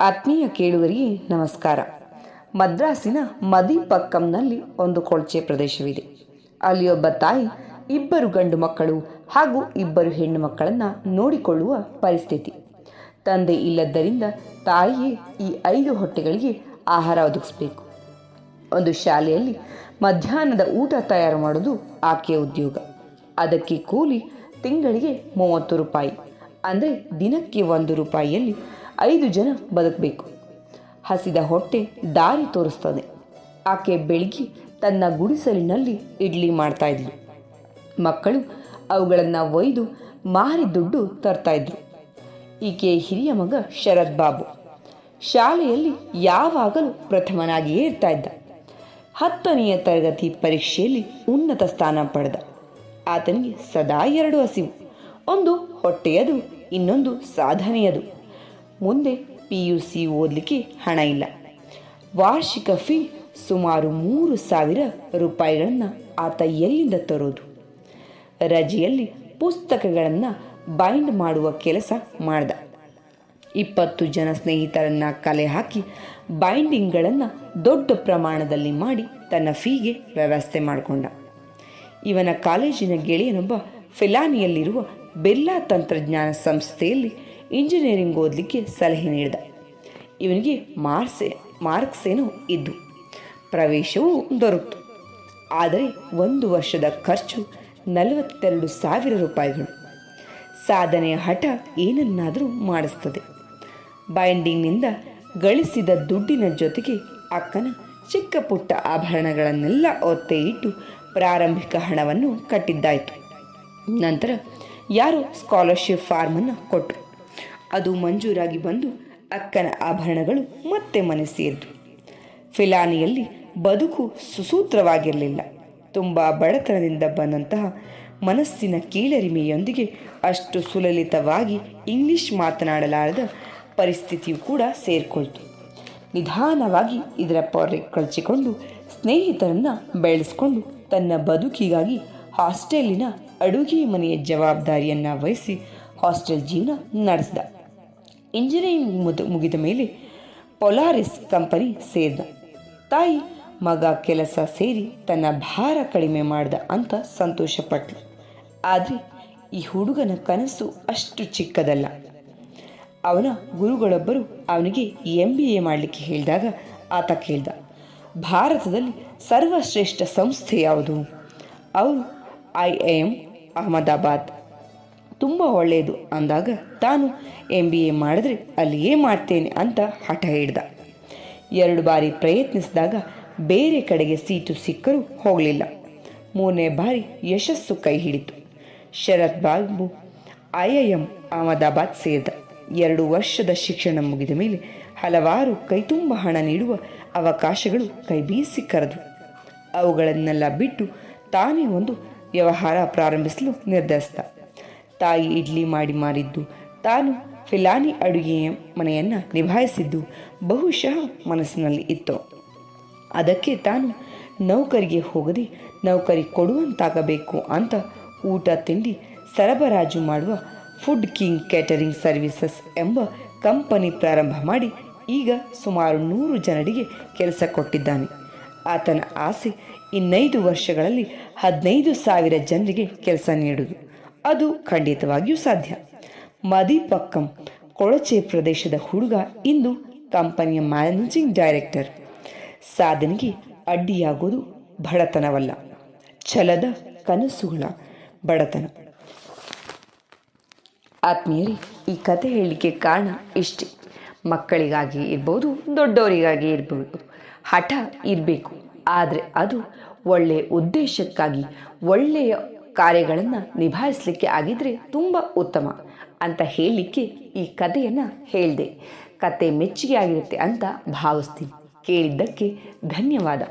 ಆತ್ಮೀಯ ಕೇಳುವರಿಗೆ ನಮಸ್ಕಾರ. ಮದ್ರಾಸಿನ ಮದಿಪಕ್ಕಂನಲ್ಲಿ ಒಂದು ಕೊಳಚೆ ಪ್ರದೇಶವಿದೆ. ಅಲ್ಲಿ ಒಬ್ಬ ತಾಯಿ ಇಬ್ಬರು ಗಂಡು ಮಕ್ಕಳು ಹಾಗೂ ಇಬ್ಬರು ಹೆಣ್ಣು ಮಕ್ಕಳನ್ನು ನೋಡಿಕೊಳ್ಳುವ ಪರಿಸ್ಥಿತಿ. ತಂದೆ ಇಲ್ಲದ್ದರಿಂದ ತಾಯಿಯೇ ಈ ಐದು ಹೊಟ್ಟೆಗಳಿಗೆ ಆಹಾರ ಒದಗಿಸಬೇಕು. ಒಂದು ಶಾಲೆಯಲ್ಲಿ ಮಧ್ಯಾಹ್ನದ ಊಟ ತಯಾರು ಮಾಡುವುದು ಆಕೆಯ ಉದ್ಯೋಗ. ಅದಕ್ಕೆ ಕೂಲಿ ತಿಂಗಳಿಗೆ ಮೂವತ್ತು ರೂಪಾಯಿ. ಅಂದರೆ ದಿನಕ್ಕೆ ಒಂದು ರೂಪಾಯಿಯಲ್ಲಿ ಐದು ಜನ ಬದುಕಬೇಕು. ಹಸಿದ ಹೊಟ್ಟೆ ದಾರಿ ತೋರಿಸ್ತದೆ. ಆಕೆ ಬೆಳಿಗ್ಗೆ ತನ್ನ ಗುಡಿಸಲಿನಲ್ಲಿ ಇಡ್ಲಿ ಮಾಡ್ತಾ ಇದ್ಲು. ಮಕ್ಕಳು ಅವುಗಳನ್ನು ಒಯ್ದು ಮಾರಿ ದುಡ್ಡು ತರ್ತಾ ಇದ್ರು. ಈಕೆಯ ಹಿರಿಯ ಮಗ ಶರತ್ ಬಾಬು. ಶಾಲೆಯಲ್ಲಿ ಯಾವಾಗಲೂ ಪ್ರಥಮನಾಗಿಯೇ ಇರ್ತಾ ಇದ್ದ. ಹತ್ತನೆಯ ತರಗತಿ ಪರೀಕ್ಷೆಯಲ್ಲಿ ಉನ್ನತ ಸ್ಥಾನ ಪಡೆದ. ಆತನಿಗೆ ಸದಾ ಎರಡು ಹಸಿವು. ಒಂದು ಹೊಟ್ಟೆಯದು, ಇನ್ನೊಂದು ಸಾಧನೆಯದು. ಮುಂದೆ ಪಿ ಯು ಸಿ ಓದಲಿಕ್ಕೆ ಹಣ ಇಲ್ಲ. ವಾರ್ಷಿಕ ಫೀ ಸುಮಾರು ಮೂರು ಸಾವಿರ ರೂಪಾಯಿಗಳನ್ನು ಆತ ಎಲ್ಲಿಂದ ತರೋದು? ರಜೆಯಲ್ಲಿ ಪುಸ್ತಕಗಳನ್ನು ಬೈಂಡ್ ಮಾಡುವ ಕೆಲಸ ಮಾಡ್ದ. ಇಪ್ಪತ್ತು ಜನ ಸ್ನೇಹಿತರನ್ನು ಕಲೆ ಹಾಕಿ ಬೈಂಡಿಂಗ್ಗಳನ್ನು ದೊಡ್ಡ ಪ್ರಮಾಣದಲ್ಲಿ ಮಾಡಿ ತನ್ನ ಫೀಗೆ ವ್ಯವಸ್ಥೆ ಮಾಡಿಕೊಂಡ. ಇವನ ಕಾಲೇಜಿನ ಗೆಳೆಯನೊಬ್ಬ ಫಿಲಾನಿಯಲ್ಲಿರುವ ಬೆಲ್ಲಾ ತಂತ್ರಜ್ಞಾನ ಸಂಸ್ಥೆಯಲ್ಲಿ ಇಂಜಿನಿಯರಿಂಗ್ ಓದಲಿಕ್ಕೆ ಸಲಹೆ ನೀಡಿದ. ಇವನಿಗೆ ಮಾರ್ಕ್ಸೇ ಏನು ಇದ್ದು. ಪ್ರವೇಶವೂ ದೊರಕಿತು. ಆದರೆ ಒಂದು ವರ್ಷದ ಖರ್ಚು ನಲವತ್ತೆರಡು ಸಾವಿರ ರೂಪಾಯಿಗಳು. ಸಾಧನೆಯ ಹಠ ಏನನ್ನಾದರೂ ಮಾಡಿಸ್ತದೆ. ಬೈಂಡಿಂಗ್ನಿಂದ ಗಳಿಸಿದ ದುಡ್ಡಿನ ಜೊತೆಗೆ ಅಕ್ಕನ ಚಿಕ್ಕ ಪುಟ್ಟ ಆಭರಣಗಳನ್ನೆಲ್ಲ ಒತ್ತೆ ಇಟ್ಟು ಪ್ರಾರಂಭಿಕ ಹಣವನ್ನು ಕಟ್ಟಿದ್ದಾಯಿತು. ನಂತರ ಯಾರು ಸ್ಕಾಲರ್ಶಿಪ್ ಫಾರ್ಮನ್ನು ಕೊಟ್ಟರು ಅದು ಮಂಜೂರಾಗಿ ಬಂದು ಅಕ್ಕನ ಆಭರಣಗಳು ಮತ್ತೆ ಮನೆ ಸೇರಿತು ಫಿಲಾನಿಯಲ್ಲಿ ಬದುಕು ಸುಸೂತ್ರವಾಗಿರಲಿಲ್ಲ. ತುಂಬ ಬಡತನದಿಂದ ಬಂದಂತಹ ಮನಸ್ಸಿನ ಕೀಳರಿಮೆಯೊಂದಿಗೆ ಅಷ್ಟು ಸುಲಲಿತವಾಗಿ ಇಂಗ್ಲಿಷ್ ಮಾತನಾಡಲಾರದ ಪರಿಸ್ಥಿತಿಯು ಕೂಡ ಸೇರಿಕೊಳ್ತು. ನಿಧಾನವಾಗಿ ಇದರ ಪೊರೆ ಕಳಚಿಕೊಂಡು ಸ್ನೇಹಿತರನ್ನು ಬೆಳೆಸ್ಕೊಂಡು ತನ್ನ ಬದುಕಿಗಾಗಿ ಹಾಸ್ಟೆಲಿನ ಅಡುಗೆ ಮನೆಯ ಜವಾಬ್ದಾರಿಯನ್ನು ವಹಿಸಿ ಹಾಸ್ಟೆಲ್ ಜೀವನ ನಡೆಸಿದ. ಇಂಜಿನಿಯರಿಂಗ್ ಮುದ, ಮುಗಿದ ಮೇಲೆ ಪೊಲಾರಿಸ್ ಕಂಪನಿ ಸೇರಿದ. ತಾಯಿ, ಮಗ ಕೆಲಸ ಸೇರಿ ತನ್ನ ಭಾರ ಕಡಿಮೆ ಮಾಡ್ದ ಅಂತ ಸಂತೋಷಪಟ್ಟಳು ಆದರೆ ಈ ಹುಡುಗನ ಕನಸು ಅಷ್ಟು ಚಿಕ್ಕದಲ್ಲ. ಅವನ ಗುರುಗಳೊಬ್ಬರು ಅವನಿಗೆ ಎಂ ಬಿ ಎ ಮಾಡಲಿಕ್ಕೆ ಹೇಳಿದಾಗ ಆತ ಕೇಳ್ದ, ಭಾರತದಲ್ಲಿ ಸರ್ವಶ್ರೇಷ್ಠ ಸಂಸ್ಥೆ ಯಾವುದು? ಅವರು ಐ ಎಂ ಅಹಮದಾಬಾದ್. ತುಂಬ ಒಳ್ಳೆಯದು ಅಂದಾಗ ತಾನು ಎಂ ಬಿ ಎ ಮಾಡಿದ್ರೆ ಅಲ್ಲಿಯೇ ಮಾಡ್ತೇನೆ ಅಂತ ಹಠ ಹಿಡ್ದ. ಎರಡು ಬಾರಿ ಪ್ರಯತ್ನಿಸಿದಾಗ ಬೇರೆ ಕಡೆಗೆ ಸೀಟು ಸಿಕ್ಕರೂ ಹೋಗಲಿಲ್ಲ. ಮೂರನೇ ಬಾರಿ ಯಶಸ್ಸು ಕೈ ಹಿಡಿತು. Sharath Babu, I I M Ahmedabad ಸೇರಿದ. ಎರಡು ವರ್ಷದ ಶಿಕ್ಷಣ ಮುಗಿದ ಮೇಲೆ ಹಲವಾರು ಕೈತುಂಬ ಹಣ ನೀಡುವ ಅವಕಾಶಗಳು ಕೈ ಬೀಸಿ ಕರೆದು. ಅವುಗಳನ್ನೆಲ್ಲ ಬಿಟ್ಟು ತಾನೇ ಒಂದು ವ್ಯವಹಾರ ಪ್ರಾರಂಭಿಸಲು ನಿರ್ಧರಿಸಿದ. ತಾಯಿ ಇಡ್ಲಿ ಮಾಡಿ ಮಾರಿದ್ದು. ತಾನು ಫಿಲಾನಿ ಅಡುಗೆಯ ಮನೆಯನ್ನು ನಿಭಾಯಿಸಿದ್ದು ಬಹುಶಃ ಮನಸ್ಸಿನಲ್ಲಿ ಇತ್ತು. ಅದಕ್ಕೆ ತಾನು ನೌಕರಿಗೆ ಹೋಗದೆ ನೌಕರಿ ಕೊಡುವಂತಾಗಬೇಕು ಅಂತ ಊಟ ತಿಂಡಿ ಸರಬರಾಜು ಮಾಡುವ ಫುಡ್ ಕಿಂಗ್ ಕ್ಯಾಟರಿಂಗ್ ಸರ್ವಿಸಸ್ ಎಂಬ ಕಂಪನಿ ಪ್ರಾರಂಭ ಮಾಡಿ ಈಗ ಸುಮಾರು ನೂರು ಜನರಿಗೆ ಕೆಲಸ ಕೊಟ್ಟಿದ್ದಾನೆ. ಆತನ ಆಸೆ ಇನ್ನೈದು ವರ್ಷಗಳಲ್ಲಿ ಹದಿನೈದು ಸಾವಿರ ಜನರಿಗೆ ಕೆಲಸ ನೀಡುವುದು. ಅದು ಖಂಡಿತವಾಗಿಯೂ ಸಾಧ್ಯ. ಮದಿಪಕ್ಕಂ, ಕೊಳಚೆ ಪ್ರದೇಶದ ಹುಡುಗ ಇಂದು ಕಂಪನಿಯ ಮ್ಯಾನೇಜಿಂಗ್ ಡೈರೆಕ್ಟರ್. ಸಾಧನೆಗೆ ಅಡ್ಡಿಯಾಗೋದು ಬಡತನವಲ್ಲ, ಛಲದ ಕನಸುಗಳ ಬಡತನ. ಆತ್ಮೀಯರಿ, ಈ ಕತೆ ಹೇಳಲಿಕ್ಕೆ ಕಾರಣ ಇಷ್ಟೇ. ಮಕ್ಕಳಿಗಾಗಿ ಇರ್ಬೋದು, ದೊಡ್ಡವರಿಗಾಗಿ ಇರ್ಬೋದು, ಹಠ ಇರಬೇಕು. ಆದರೆ ಅದು ಒಳ್ಳೆಯ ಉದ್ದೇಶಕ್ಕಾಗಿ, ಒಳ್ಳೆಯ ಕಾರ್ಯಗಳನ್ನು ನಿಭಾಯಿಸಲಿಕ್ಕೆ ಆಗಿದ್ರೆ ತುಂಬ ಉತ್ತಮ ಅಂತ ಹೇಳಲಿಕ್ಕೆ ಈ ಕಥೆಯನ್ನು ಹೇಳಿದೆ. ಕತೆ ಮೆಚ್ಚುಗೆ ಆಗಿರುತ್ತೆ ಅಂತ ಭಾವಿಸ್ತೀನಿ. ಕೇಳಿದ್ದಕ್ಕೆ ಧನ್ಯವಾದ.